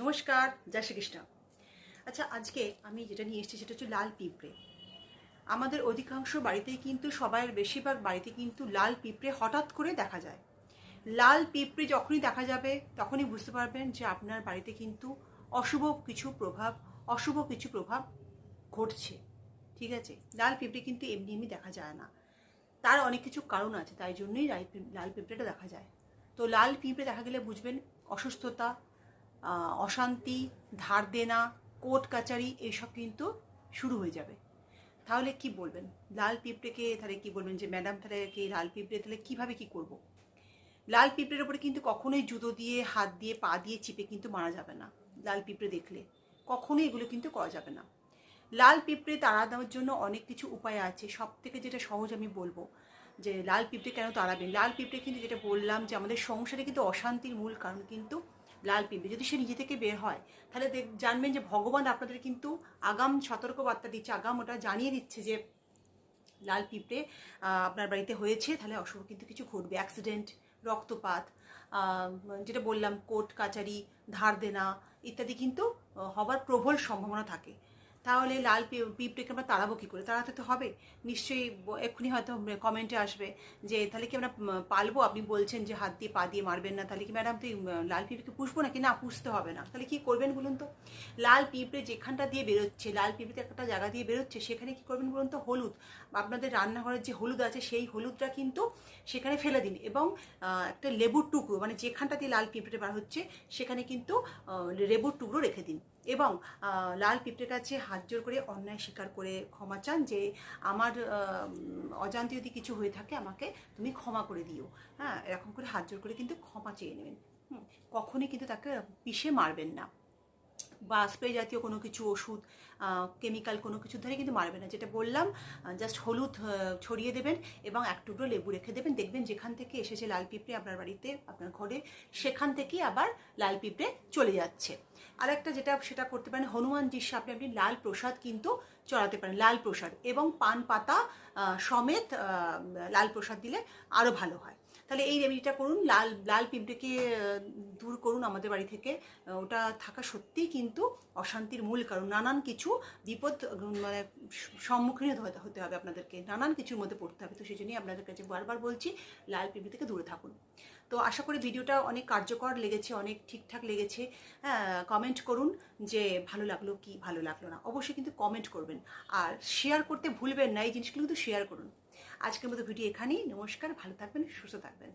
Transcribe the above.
নমস্কার, জয় শ্রীকৃষ্ণ। আচ্ছা আজকে আমি যেটা নিয়ে এসেছি সেটা হচ্ছে লাল পিঁপড়ে। আমাদের অধিকাংশ বাড়িতেই কিন্তু সবার বেশিরভাগ বাড়িতে কিন্তু লাল পিঁপড়ে হঠাৎ করে দেখা যায়। লাল পিঁপড়ে যখনই দেখা যাবে, তখনই বুঝতে পারবেন যে আপনার বাড়িতে কিন্তু অশুভ কিছু প্রভাব, অশুভ কিছু প্রভাব ঘটছে। ঠিক আছে? লাল পিঁপড়ে কিন্তু এমনি এমনি দেখা যায় না। তার অনেক কিছু কারণ আছে, তাই জন্যই লাল পিঁপড়েটা দেখা যায়। তো লাল পিঁপড়ে দেখা গেলে বুঝবেন অসুস্থতা অশান্তি, ধার দেনা, কোর্ট কাচারি, এসব কিন্তু শুরু হয়ে যাবে। তাহলে কি বলবেন? লাল পিঁপড়েকে তাহলে কি বলবেন যে, ম্যাডাম তাহলে কি লাল পিঁপড়ে, তাহলে কীভাবে কি করব। লাল পিঁপড়ের উপরে কিন্তু কখনোই জুতো দিয়ে, হাত দিয়ে, পা দিয়ে চিপে কিন্তু মারা যাবে না। লাল পিঁপড়ে দেখলে কখনোই এগুলো কিন্তু করা যাবে না। লাল পিঁপড়ে তাড়া দেওয়ার জন্য অনেক কিছু উপায় আছে। সব থেকে যেটা সহজ আমি বলব যে, লাল পিঁপড়ে কেন তাড়াবেন? লাল পিঁপড়ে কিন্তু যেটা বললাম যে, আমাদের সংসারে কিন্তু অশান্তির মূল কারণ কিন্তু লাল পিঁপড়ে যদি সে নিজে থেকে বের হয়, তাহলে দেখ- জানবেন যে ভগবান আপনাদের কিন্তু আগাম সতর্কবার্তা দিচ্ছে, আগাম ওটা জানিয়ে দিচ্ছে যে লাল পিঁপড়ে আপনার বাড়িতে হয়েছে, তাহলে অশুভ কিন্তু কিছু ঘটবে। অ্যাক্সিডেন্ট রক্তপাত যেটা বললাম, কোর্ট, কাচারি, ধার দেনা ইত্যাদি কিন্তু হবার প্রবল সম্ভাবনা থাকে। তাহলে লাল পিঁপড়েকে আমরা তাড়াবো কী করে? তাড়াতে তো হবে। নিশ্চয়ই এক্ষুনি হয়তো কমেন্টে আসবে যে, তাহলে কি আমরা পালবো? আপনি বলছেন যে, হাত দিয়ে পা দিয়ে মারবেন না। তাহলে কি ম্যাডাম তুই লাল পিঁপড়েকে পুষবো নাকি? না, পুষতে হবে না। তাহলে কি করবেন বলুন তো? লাল পিঁপড়ে যেখানটা দিয়ে বেরোচ্ছে, লাল পিঁপড়ে একটা জায়গা দিয়ে বেরোচ্ছে, সেখানে কি করবেন বলুন তো? হলুদ। আপনাদের রান্নাঘরের যে হলুদ আছে, সেই হলুদটা কিন্তু সেখানে ফেলে দিন এবং একটা লেবুর টুকরো মানে যেখানটা দিয়ে লাল পিঁপড়ে বার হচ্ছে, সেখানে কিন্তু লেবুর টুকরো রেখে দিন। এবং লাল পিঁপড়ের কাছে হাত জোর করে অন্যায় স্বীকার করে ক্ষমা চান যে আমার অজান্তে যদি কিছু হয়ে থাকে আমাকে তুমি ক্ষমা করে দিও। হ্যাঁ এরকম করে হাত জোর করে কিন্তু ক্ষমা চেয়ে নেবেন। কখনোই কিন্তু তাকে পিষে মারবেন না। বা স্প্রে জাতীয় কোনো কিছু ওষুধ কেমিক্যাল কোনো কিছু ধরে কিন্তু মারবে না। যেটা বললাম জাস্ট হলুদ ছড়িয়ে দেবেন এবং এক টুকরো লেবু রেখে দেবেন। দেখবেন যেখান থেকে এসেছে লাল পিঁপড়ে আপনার বাড়িতে, আপনার ঘরে, সেখান থেকেই আবার লাল পিঁপড়ে চলে যাচ্ছে। আর একটা যেটা সেটা করতে পারেন, হনুমানজির সামনে আপনি লাল প্রসাদ কিন্তু চড়াতে পারেন, লাল প্রসাদ এবং পান পাতা সমেত লাল প্রসাদ দিলে আরও ভালো হয়। তাহলে এই রেমেডিটা করুন। লাল লাল পিঁপড়েকে দূর করুন আমাদের বাড়ি থেকে। ওটা থাকা সত্যিই কিন্তু অশান্তির মূল কারণ। নানান কিছু বিপদ মানে সম্মুখীন হতে হবে আপনাদেরকে। নানান কিছুর মধ্যে পড়তে হবে। তো সেই জন্যই আপনাদের কাছে বারবার বলছি, লাল পিঁপড়ে থেকে দূরে থাকুন। তো আশা করি ভিডিওটা অনেক কার্যকর লেগেছে, অনেক ঠিকঠাক লেগেছে। হ্যাঁ কমেন্ট করুন যে ভালো লাগল কি ভালো লাগল না। অবশ্যই কিন্তু কমেন্ট করবেন। আর শেয়ার করতে ভুলবেন না। এই জিনিসগুলো কিন্তু শেয়ার করুন। আজকের মতো ভিডিও এখানেই। নমস্কার ভালো থাকবেন সুস্থ থাকবেন।